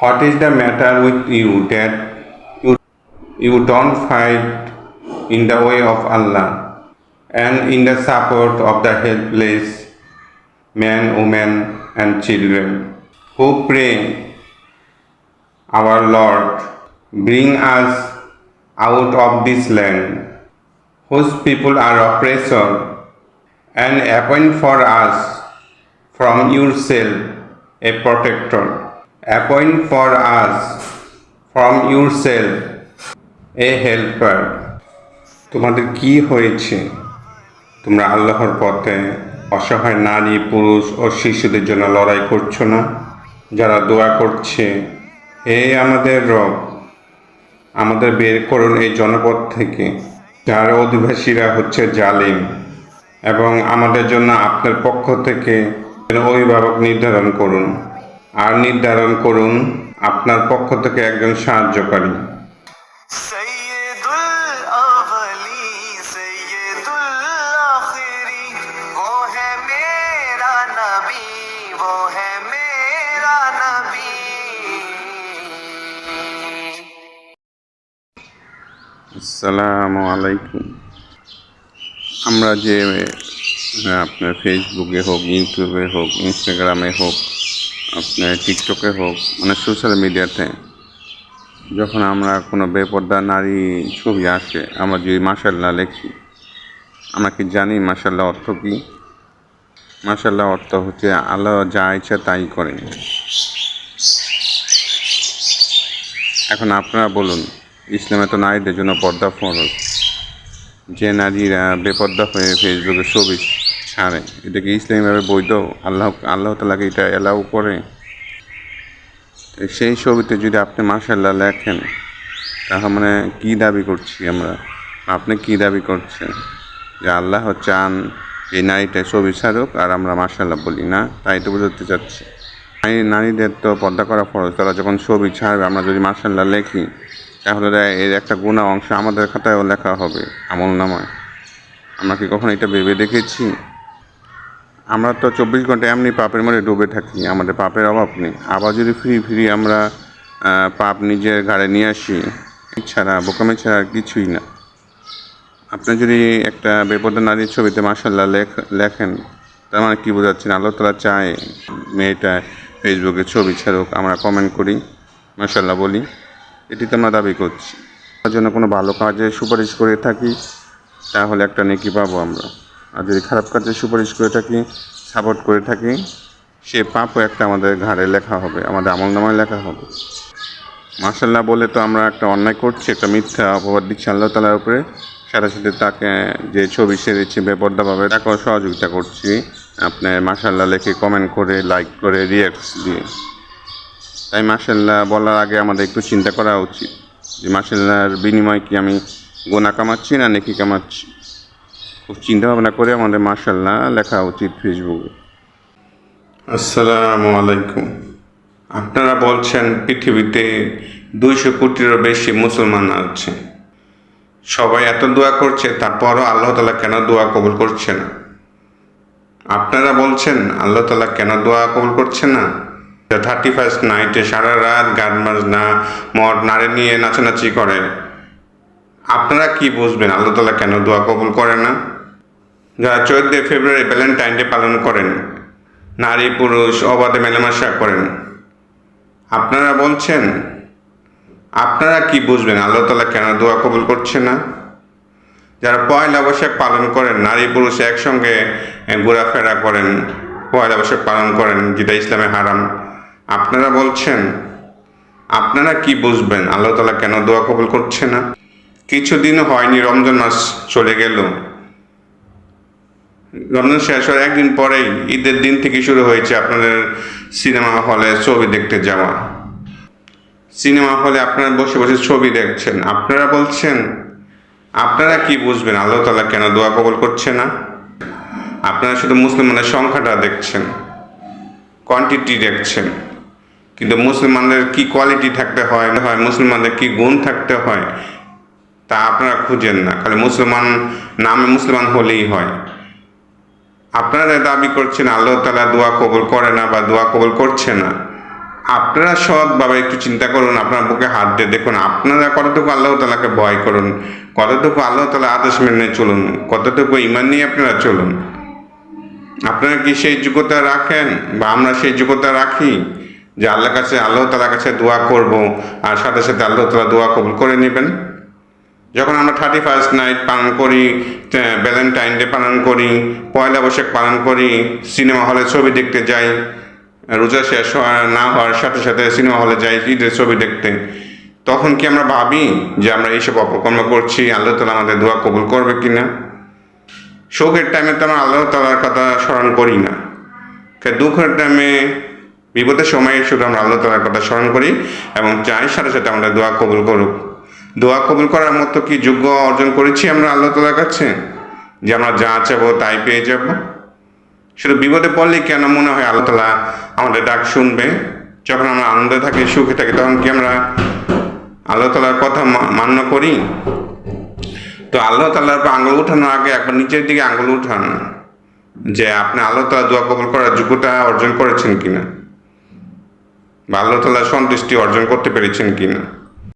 What is the matter with you that you, you don't fight in the way of Allah and in the support of the helpless men, women, and children who pray, Our Lord, bring us out of this land whose people are oppressor and appoint for us from yourself a protector. Appoint for us from yourself a helper. তোমাদের কি হয়েছে তোমরা আল্লাহর পথে অসহায় নারী, পুরুষ ও শিশুদের জন্য লড়াই করছ না যারা দোয়া করছে, হে আমাদের রব, আমাদের বের করুন এই জনপদ থেকে যার অধিবাসীরা হচ্ছে জালিম এবং আমাদের জন্য আপনার পক্ষ থেকে অভিভাবক নির্ধারণ করুন। আর নির্ধারণ করুন আপনার পক্ষ থেকে একজন সাহায্যকারী। আসসালামু আলাইকুম। আমরা যে আপনার ফেসবুকে হোক ইউটিউবে হোক ইনস্টাগ্রামে হোক, আপনার টিকটকে হোক মানে সোশ্যাল মিডিয়াতে যখন আমরা কোনো বেপর্দা নারী ছবি আসে, আমরা যদি মাসাল্লাহ লেখি, আমরা কি জানি মাসাল্লাহ অর্থ কী? মাসাল্লাহ অর্থ হচ্ছে আল্লাহ যা ইচ্ছা তাই করেন এখন আপনারা বলুন, ইসলামে তো নারীদের জন্য পর্দা ফরজ। যে নারীরা বেপর্দা হয়ে ফেসবুকে ছবি ছাড়ে এটা কি ইসলামীভাবে বৈধ। আল্লাহ আল্লাহ তালাকে এটা অ্যালাউ করে। সেই ছবিতে যদি আপনি মাসাল্লাহ লেখেন, তাহলে মানে কী দাবি করছি আমরা? আপনি কী দাবি করছেন? যে আল্লাহ চান এই নারীটা ছবি ছাড়ুক, আর আমরা মাসাল্লাহ বলি না, তাই তো বোঝাতে চাচ্ছি। নারী নারীদের তো পর্দা করা ফরজ, তারা যখন ছবি ছাড়বে, আমরা যদি মার্শাল্লাহ লেখি তাহলে এর একটা গুণা অংশ আমাদের খাতায়ও লেখা হবে, আমল নামায়। আমরা কি কখনো এটা ভেবে দেখেছি? আমরা তো চব্বিশ ঘণ্টা এমনি পাপের মধ্যে ডুবে থাকি, আমাদের পাপের অভাব নেই। আবার যদি ফ্রি ফ্রি আমরা পাপ নিজের ঘাড়ে নিয়ে আসি ছাড়া, বোকামে ছাড়া কিছুই না। আপনি যদি একটা বেপর্দা নারীর ছবিতে মার্শাল্লাহ লেখ, লেখেন, তার মানে কী বোঝাচ্ছেন? আল্লাহ তালা চায়, মেয়েটা ফেসবুকে ছবি ছাড়ুক, আমরা কমেন্ট করি মার্শাল্লাহ বলি। এটি তো আমরা দাবি করছি। তার জন্য কোনো ভালো কাজে সুপারিশ করে থাকি, তাহলে একটা নেকি পাবো আমরা। আর যদি খারাপ কাজে সুপারিশ করে থাকি সাপোর্ট করে থাকি, সে পাপও একটা আমাদের ঘাড়ে লেখা হবে, আমাদের আমল নামায় লেখা হবে। মার্শাল্লাহ বলে তো আমরা একটা অন্যায় করছি, একটা মিথ্যা অপবাদ দিচ্ছি আল্লাহ তালার উপরে। সাথে সাথে তাকে যে ছবি সে সেরেছি বেপর্দাভাবে, তাকেও সহযোগিতা করছি। আপনার মার্শাল্লাহ লেখে কমেন্ট করে লাইক করে রিয়াক্টস দিয়ে। তাই মার্শাল্লাহ বলার আগে আমাদের একটু চিন্তা করা উচিত যে মার্শাল্লাহর বিনিময়ে কি আমি গোনা কামাচ্ছি না নেকি কামাচ্ছি? খুব চিন্তা ভাবনা করে আমাদের মার্শাল্লাহ লেখা উচিত ফেসবুকে। আসসালামু আলাইকুম। আপনারা বলছেন পৃথিবীতে দুইশো কোটিরও বেশি মুসলমান আছে। সবাই এত দোয়া করছে, তারপরও আল্লাহ তালা কেন দোয়া কবুল করছে না? আপনারা বলছেন, আল্লাহ তালা কেন দোয়া কবুল করছে না? থার্টি ফার্স্ট নাইটে সারা রাত গান বাজনা, মদ, নাড়ে নিয়ে নাচানাচি করে। আপনারা কি বুঝবেন? আল্লাহ তালা কেন দোয়া কবুল করে না? যারা চোদ্দোই ফেব্রুয়ারি ভ্যালেন্টাইন ডে পালন করেন, নারী, পুরুষ, অবাধে মেলামেশা করেন, আপনারা বলছেন, আপনারা কি বুঝবেন? আল্লাহ তালা কেন দোয়া কবুল করছে না? যারা পয়লা বৈশাখ পালন করেন, নারী, পুরুষ একসঙ্গে ঘোরাফেরা করেন, পয়লা বৈশাখ পালন করেন, যেটা ইসলামে হারাম। আপনারা বলছেন, আপনারা কি বুঝবেন? আল্লাহ তালা কেন দোয়া কবুল করছে না? কিছুদিন হয়নি, রমজান মাস চলে গেল। রমজান শেষ হওয়ার একদিন পরেই ঈদের দিন থেকে শুরু হয়েছে আপনাদের সিনেমা হলে ছবি দেখতে যাওয়া। সিনেমা হলে আপনারা বসে বসে ছবি দেখছেন। আপনারা বলছেন, আপনারা কি বুঝবেন? আল্লাহ তালা কেন দোয়া কবল করছে না? আপনারা শুধু মুসলমানের সংখ্যাটা দেখছেন কোয়ান্টিটি দেখছেন। কিন্তু মুসলমানদের কি কোয়ালিটি থাকতে হয়? হয় মুসলমানদের কি গুণ থাকতে হয়? তা আপনারা খুঁজেন না। খালি মুসলমান নামে মুসলমান হলেই হয়। আপনারা দাবি করছেন, আল্লাহ তালা দোয়া কবুল করে না বা দোয়া কবুল করছে না, আপনারা সৎভাবে একটু চিন্তা করুন, আপনার বুকে হাত দিয়ে দেখুন, আপনারা কতটুকু আল্লাহ তালাকে ভয় করুন, কতটুকু আল্লাহ তালা আদেশ মেনে চলুন, কতটুকু ইমান নিয়ে আপনারা চলুন। আপনারা কি সেই যোগ্যতা রাখেন বা আমরা সেই যোগ্যতা রাখি? যে আল্লাহর কাছে, আল্লাহ তালার কাছে দোয়া করব আর সাথে সাথে আল্লাহ তালা দোয়া কবুল করে নেবেন। যখন আমরা থার্টি ফার্স্ট নাইট পালন করি ভ্যালেন্টাইন ডে পালন করি, পয়লা বৈশাখ পালন করি সিনেমা হলে ছবি দেখতে যাই, রোজা শেষ হওয়ার, না হওয়ার সাথে সাথে সিনেমা হলে যাই, ঈদের ছবি দেখতে। তখন কি আমরা ভাবি যে আমরা এইসব অপকর্ম করছি, আল্লাহ তালা আমাদের দোয়া কবুল করবে কিনা? শোকের টাইমে তো আমরা আল্লাহ তালার কথা স্মরণ করি না। কে- দুঃখের টাইমে বিপদের সময়ে শুধু আমরা আল্লাহ তালার কথা স্মরণ করি এবং চাই সাথে সাথে আমরা দোয়া কবুল করুক। দোয়া কবুল করার মতো কি যোগ্য অর্জন করেছি আমরা আল্লাহ তালার কাছে? যে আমরা যা চাবো তাই পেয়ে যাব। শুধু বিপদে পড়লে কেন মনে হয় আল্লাহ তালা আমাদের ডাক শুনবে? যখন আমরা আনন্দে থাকি, সুখে থাকি, তখন কি আমরা আল্লাহ তালার কথা মান্য করি? তো আল্লাহ উপর আঙুল উঠানোর আগে একবার নিচের দিকে আঙুল উঠান যে আপনি আল্লাহ তালা দোয়া কবুল করার যোগ্যতা অর্জন করেছেন কিনা। বা আল্লাহ সন্তুষ্টি অর্জন করতে পেরেছেন কিনা?